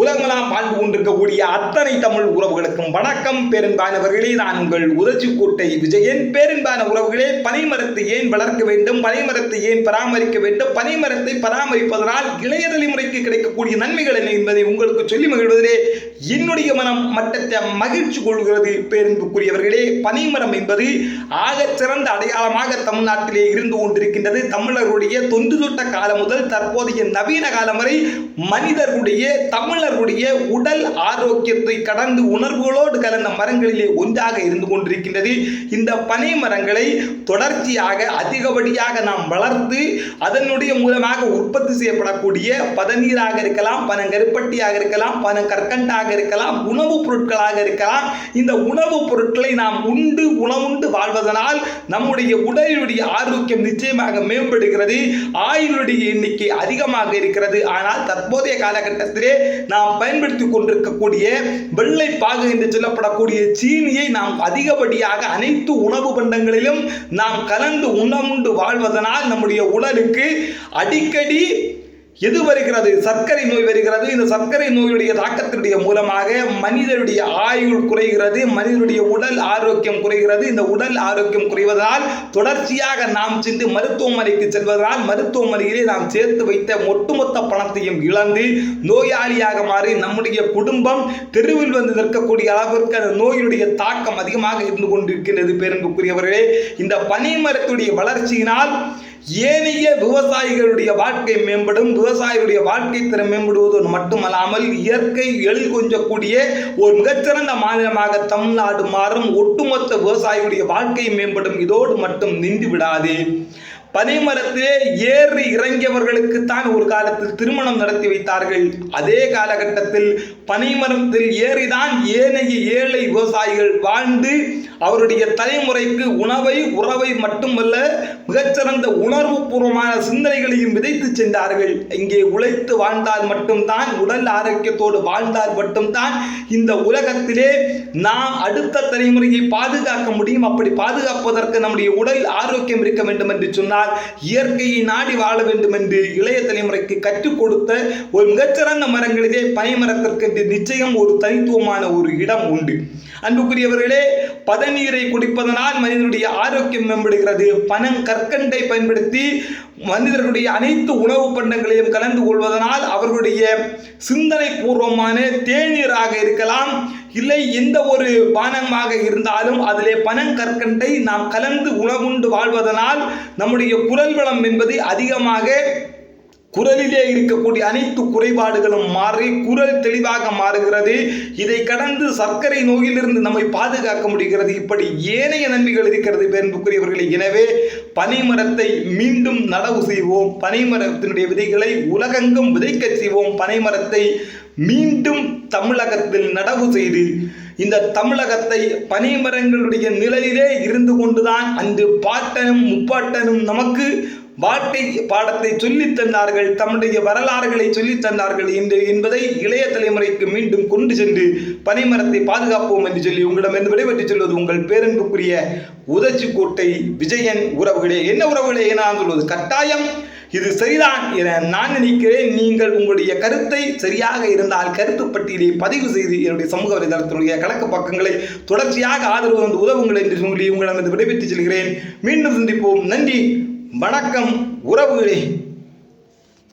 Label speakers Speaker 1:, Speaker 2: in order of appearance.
Speaker 1: உலகமெல்லாம் வாழ்ந்து கொண்டிருக்கக்கூடிய அத்தனை தமிழ் உறவுகளுக்கும் வணக்கம் பெரும்பானவர்களே நான் உங்கள் உதச்சிக்கோட்டை விஜயன். பெரும்பான உறவுகளே பனைமரத்தை ஏன் வளர்க்க வேண்டும்? பனைமரத்தை ஏன் பராமரிக்க வேண்டும்? பனைமரத்தை பராமரிப்பதனால் இளைய தலைமுறைக்கு கிடைக்கக்கூடிய நன்மைகள் என்ன என்பதை உங்களுக்கு சொல்லி மகிழ்வதிலே என்னுடைய மனம் மட்டத்தை மகிழ்ச்சி கொள்கிறது பேருந்துக்குரியவர்களே பனைமரம் என்பது ஆகச் சிறந்த அடையாளமாக தமிழ்நாட்டிலே இருந்து கொண்டிருக்கின்றது. தமிழர்களுடைய தொன்று தொட்ட காலம் முதல் தற்போதைய நவீன காலம் வரை மனிதர்களுடைய தமிழ் தமிழருடைய உடல் ஆரோக்கியத்தை கடந்து உணர்வுகளோடு கலந்த மரங்களிலே ஒன்றாக இருந்து கொண்டிருக்கின்றது. இந்த பனை மரங்களை தொடர்ச்சியாக அதிகப்படியாக நாம் வளர்த்து அதனுடைய மூலமாக உற்பத்தி செய்யப்படக்கூடிய பதநீராக இருக்கலாம் பனங்கருப்பட்டியாக இருக்கலாம் பனங்கற்கண்டாக இருக்கலாம் உணவுப் பொருட்களாக இருக்கலாம். இந்த உணவுப் பொருட்களை நாம் உண்டு உணவுண்டு வாழ்வதனால் நம்முடைய உடலுடைய ஆரோக்கியம் நிச்சயமாக மேம்படுகிறது. ஆயுளுடைய எண்ணிக்கை அதிகமாக இருக்கிறது. ஆனால் தற்போதைய காலகட்டத்திலே நாம் பயன்படுத்தி கொண்டிருக்கக்கூடிய வெள்ளை பாகு என்று சொல்லப்படக்கூடிய சீனியை நாம் அதிகப்படியாக அனைத்து உணவு பண்டங்களிலும் நாம் கலந்து உணவுண்டு வாழ்வதனால் நம்முடைய உடலுக்கு அடிக்கடி எது வருகிறது? சர்க்கரை நோய் வருகிறது. இந்த சர்க்கரை நோயுடைய தாக்கத்தினுடைய மூலமாக மனிதனுடைய ஆயுள் குறைகிறது மனிதனுடைய உடல் ஆரோக்கியம் குறைகிறது. இந்த உடல் ஆரோக்கியம் குறைவதால் தொடர்ச்சியாக நாம் சென்று மருத்துவமனைக்கு செல்வதால் மருத்துவமனையிலே நாம் சேர்த்து வைத்த ஒட்டுமொத்த பணத்தையும் இழந்து நோயாளியாக மாறி நம்முடைய குடும்பம் தெருவில் வந்து நிற்கக்கூடிய அளவிற்கு அந்த நோயினுடைய தாக்கம் அதிகமாக இருந்து கொண்டிருக்கின்றது. பேருந்துக்குரியவர்களே இந்த பனைமரத்துடைய வளர்ச்சியினால் ஏனைய விவசாயிகளுடைய வாழ்க்கை மேம்படும் விவசாயிகளுடைய வாழ்க்கை திறன் மேம்படுவது மட்டுமல்லாமல் இயற்கை எழில் கொஞ்சக்கூடிய ஒரு மிகச்சிறந்த மாநிலமாக தமிழ்நாடு மாறும். ஒட்டுமொத்த விவசாயிகளுடைய வாழ்க்கை மேம்படும். இதோடு மட்டும் நின்று விடாது. பனைமரத்திலே ஏறி இறங்கியவர்களுக்கு தான் ஒரு காலத்தில் திருமணம் நடத்தி வைத்தார்கள். அதே காலகட்டத்தில் பனைமரத்தில் ஏறிதான் ஏனைய ஏழை விவசாயிகள் வாழ்ந்து அவருடைய தலைமுறைக்கு உணவை உறவை மட்டுமல்ல மிகச்சிறந்த உணர்வு பூர்வமான சிந்தனைகளையும் விதைத்து சென்றார்கள். இங்கே உழைத்து வாழ்ந்தால் மட்டும்தான் உடல் ஆரோக்கியத்தோடு வாழ்ந்தால் மட்டும்தான் இந்த உலகத்திலே நாம் அடுத்த தலைமுறையை பாதுகாக்க முடியும். அப்படி பாதுகாப்பதற்கு நம்முடைய உடல் ஆரோக்கியம் இருக்க வேண்டும் என்று என்றால் இயற்கையை நாடி வாழ வேண்டும் என்று இளைய தலைமுறைக்கு கற்றுக் கொடுத்த ஒரு மிகச்சிறந்த மரங்களிலே பனைமரத்திற்கு என்று நிச்சயம் ஒரு தனித்துவமான ஒரு இடம் உண்டு. அன்புக்குரியவர்களே பதநீரை குடிப்பதனால் மனிதனுடைய ஆரோக்கியம் மேம்படுகிறது. பனம் கற்கண்டை பயன்படுத்தி மனிதர்களுடைய அனைத்து உணவு பண்டங்களையும் கலந்து கொள்வதனால் உங்களுடைய சிந்தனை பூர்வமான தேநீராக இருக்கலாம். இல்லை எந்த ஒரு பானமாக இருந்தாலும் அதிலே பனங்கற்கண்டை நாம் கலந்து உணவுண்டு வாழ்வதனால் நம்முடைய குரல் வளம் என்பது அதிகமாக குரலிலே இருக்கக்கூடிய அனைத்து குறைபாடுகளும் மாறி குரல் தெளிவாக மாறுகிறது. இதை கடந்து சர்க்கரை நோயிலிருந்து நம்மை பாதுகாக்க முடிகிறது. இப்படி ஏனைய நன்மைகள் இருக்கிறது என்புக்குரியவர்களே எனவே பனைமரத்தை மீண்டும் நடவு செய்வோம். பனைமரத்தினுடைய விதைகளை உலகெங்கும் விதைக்க செய்வோம். பனைமரத்தை மீண்டும் தமிழகத்தில் நடவு செய்து இந்த தமிழகத்தை பனைமரங்களுடைய நிலையிலே இருந்து கொண்டுதான் அன்று பாட்டனும் முப்பாட்டனும் நமக்கு வாழ்க்கை பாடத்தை சொல்லித் தந்தார்கள் தம்முடைய வரலாறுகளை சொல்லித் தந்தார்கள் என்று என்பதை இளைய தலைமுறைக்கு மீண்டும் கொண்டு சென்று பனைமரத்தை பாதுகாப்போம் என்று சொல்லி உங்களிடமிருந்து விடைபெற்று சொல்வது உங்கள் பேரன்புக்குரிய உதச்சிக்கோட்டை விஜயன் உறவுகளே. என்ன உறவுகளே நான் சொல்வது? கட்டாயம் இது சரிதான் என நான் நினைக்கிறேன். நீங்கள் உங்களுடைய கருத்தை சரியாக இருந்தால் கருத்து பட்டியலை பதிவு செய்து என்னுடைய சமூக வலைதளத்தினுடைய கணக்கு பக்கங்களை தொடர்ச்சியாக ஆதரவு வந்து உதவுங்கள் என்று சொல்லி உங்களிடமிருந்து விடைபெற்று செல்கிறேன். மீண்டும் சந்திப்போம். நன்றி. வணக்கம் உறவுகளே.